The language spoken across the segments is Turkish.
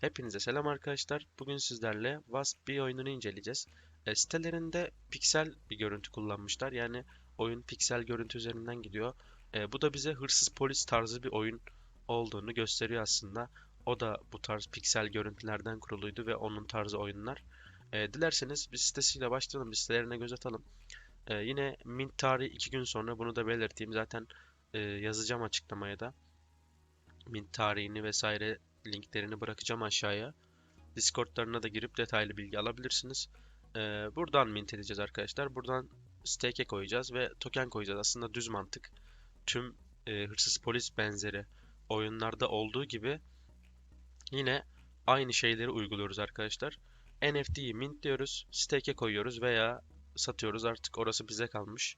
Hepinize selam arkadaşlar. Bugün sizlerle Wasp bir oyununu inceleyeceğiz. E, sitelerinde piksel bir görüntü kullanmışlar. Yani oyun piksel görüntü üzerinden gidiyor. E, bu da bize hırsız polis tarzı bir oyun olduğunu gösteriyor aslında. O da bu tarz piksel görüntülerden kuruluydu ve onun tarzı oyunlar. E, dilerseniz bir sitesiyle başlayalım, bir sitelerine göz atalım. E, yine mint tarihi 2 gün sonra bunu da belirteyim. Zaten e, yazacağım açıklamaya da. Mint tarihini vesaire linklerini bırakacağım aşağıya. Discord'larına da girip detaylı bilgi alabilirsiniz. Ee, buradan mint edeceğiz arkadaşlar. Buradan stake'e koyacağız ve token koyacağız. Aslında düz mantık. Tüm e, hırsız polis benzeri oyunlarda olduğu gibi yine aynı şeyleri uyguluyoruz arkadaşlar. NFT'yi mint diyoruz. Stake'e koyuyoruz veya satıyoruz. Artık orası bize kalmış.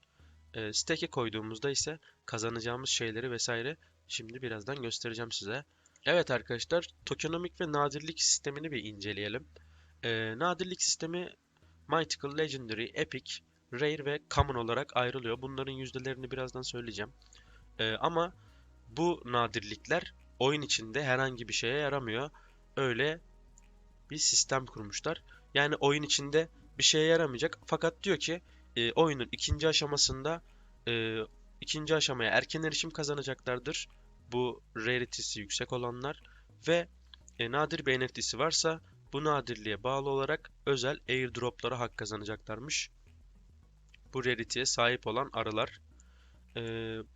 E, stake'e koyduğumuzda ise kazanacağımız şeyleri vesaire şimdi birazdan göstereceğim size. Evet arkadaşlar, tokenomik ve nadirlik sistemini bir inceleyelim. Ee, nadirlik sistemi Mythical, Legendary, Epic, Rare ve Common olarak ayrılıyor. Bunların yüzdelerini birazdan söyleyeceğim. Ee, ama bu nadirlikler oyun içinde herhangi bir şeye yaramıyor. Öyle bir sistem kurmuşlar. Yani oyun içinde bir şeye yaramayacak. Fakat diyor ki e, oyunun ikinci aşamasında e, ikinci aşamaya erken erişim kazanacaklardır bu rarity'si yüksek olanlar ve e, nadir bir NFT'si varsa bu nadirliğe bağlı olarak özel airdroplara hak kazanacaklarmış. Bu rarity'ye sahip olan arılar. E,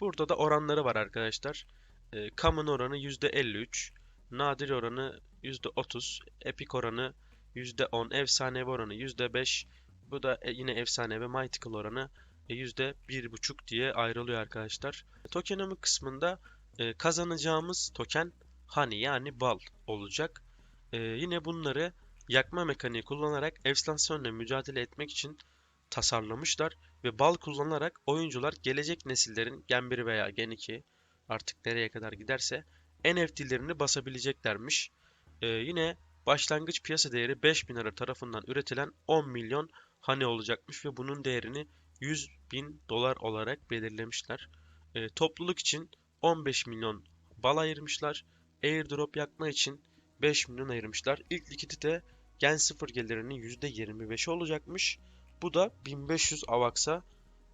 burada da oranları var arkadaşlar. E, common oranı %53, nadir oranı %30, epic oranı %10, efsanevi oranı %5, bu da e, yine efsane ve mythical oranı %1.5 diye ayrılıyor arkadaşlar. Tokenomic kısmında e, kazanacağımız token honey yani bal olacak. E, yine bunları yakma mekaniği kullanarak enflasyonla mücadele etmek için tasarlamışlar ve bal kullanarak oyuncular gelecek nesillerin Gen 1 veya Gen 2 artık nereye kadar giderse NFT'lerini basabileceklermiş. E, yine başlangıç piyasa değeri 5000 lira tarafından üretilen 10 milyon honey olacakmış ve bunun değerini 100 bin dolar olarak belirlemişler. E, topluluk için 15 milyon bal ayırmışlar. Airdrop yakma için 5 milyon ayırmışlar. İlk likidite Gen 0 gelirinin %25'i olacakmış. Bu da 1500 AVAX'a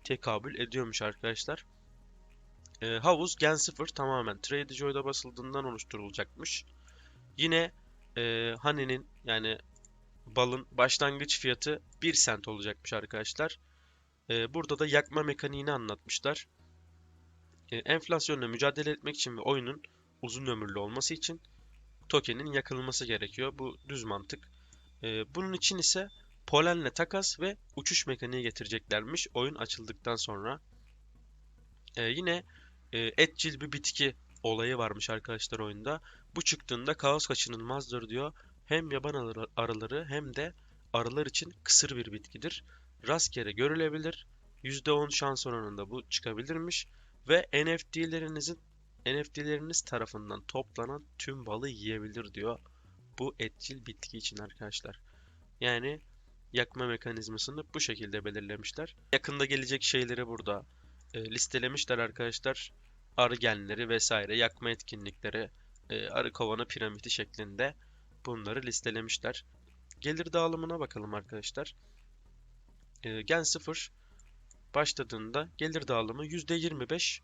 tekabül ediyormuş arkadaşlar. E, havuz Gen 0 tamamen TradeJoy'da basıldığından oluşturulacakmış. Yine e, Honey'nin yani balın başlangıç fiyatı 1 sent olacakmış arkadaşlar. E, burada da yakma mekaniğini anlatmışlar. E, enflasyonla mücadele etmek için ve oyunun uzun ömürlü olması için tokenin yakılması gerekiyor. Bu düz mantık. E, bunun için ise polenle takas ve uçuş mekaniği getireceklermiş oyun açıldıktan sonra. E, yine e, etçil bir bitki olayı varmış arkadaşlar oyunda. Bu çıktığında kaos kaçınılmazdır diyor. Hem yaban arıları hem de arılar için kısır bir bitkidir. Rastgele görülebilir. %10 şans oranında bu çıkabilirmiş ve NFT'lerinizin NFT'leriniz tarafından toplanan tüm balı yiyebilir diyor. Bu etçil bitki için arkadaşlar. Yani yakma mekanizmasını bu şekilde belirlemişler. Yakında gelecek şeyleri burada e, listelemişler arkadaşlar. Arı genleri vesaire yakma etkinlikleri, e, arı kovanı piramidi şeklinde bunları listelemişler. Gelir dağılımına bakalım arkadaşlar. E, gen 0 başladığında gelir dağılımı %25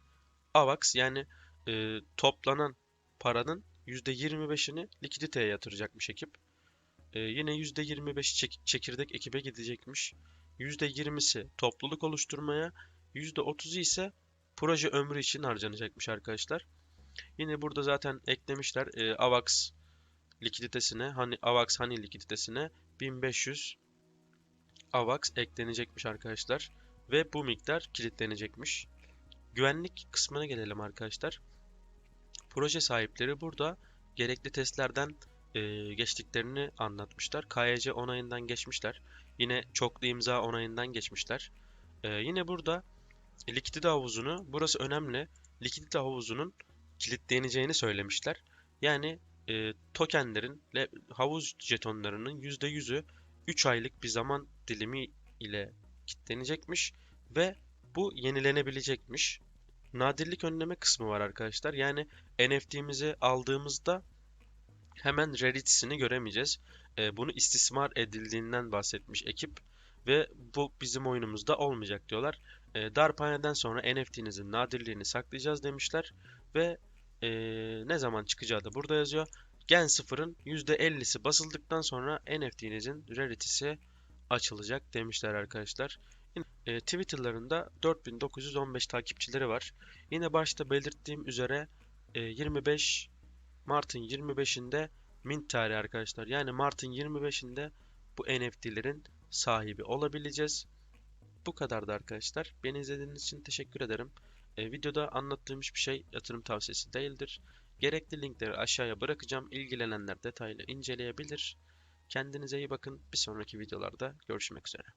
AVAX yani e, toplanan paranın %25'ini likiditeye yatıracakmış ekip. E, yine %25'i çek çekirdek ekibe gidecekmiş. %20'si topluluk oluşturmaya, %30'u ise proje ömrü için harcanacakmış arkadaşlar. Yine burada zaten eklemişler e, AVAX likiditesine, hani AVAX hani likiditesine 1500 AVAX eklenecekmiş arkadaşlar ve bu miktar kilitlenecekmiş. Güvenlik kısmına gelelim arkadaşlar. Proje sahipleri burada gerekli testlerden e, geçtiklerini anlatmışlar. KYC onayından geçmişler. Yine çoklu imza onayından geçmişler. E, yine burada likidite havuzunu, burası önemli, likidite havuzunun kilitleneceğini söylemişler. Yani e, tokenlerin, havuz jetonlarının %100'ü 3 aylık bir zaman dilimi ile kilitlenecekmiş ve bu yenilenebilecekmiş. Nadirlik önleme kısmı var arkadaşlar. Yani NFT'mizi aldığımızda hemen rarity'sini göremeyeceğiz. E, bunu istismar edildiğinden bahsetmiş ekip ve bu bizim oyunumuzda olmayacak diyorlar. E, Darphane'den sonra NFT'nizin nadirliğini saklayacağız demişler ve e, ne zaman çıkacağı da burada yazıyor. Gen 0'ın %50'si basıldıktan sonra NFT'nizin rarity'si açılacak demişler arkadaşlar. E, Twitter'larında 4915 takipçileri var. Yine başta belirttiğim üzere e, 25 Mart'ın 25'inde mint tarihi arkadaşlar. Yani Mart'ın 25'inde bu NFT'lerin sahibi olabileceğiz. Bu kadardı arkadaşlar. Beni izlediğiniz için teşekkür ederim. E, videoda anlattığım hiçbir şey yatırım tavsiyesi değildir. Gerekli linkleri aşağıya bırakacağım. İlgilenenler detaylı inceleyebilir. Kendinize iyi bakın. Bir sonraki videolarda görüşmek üzere.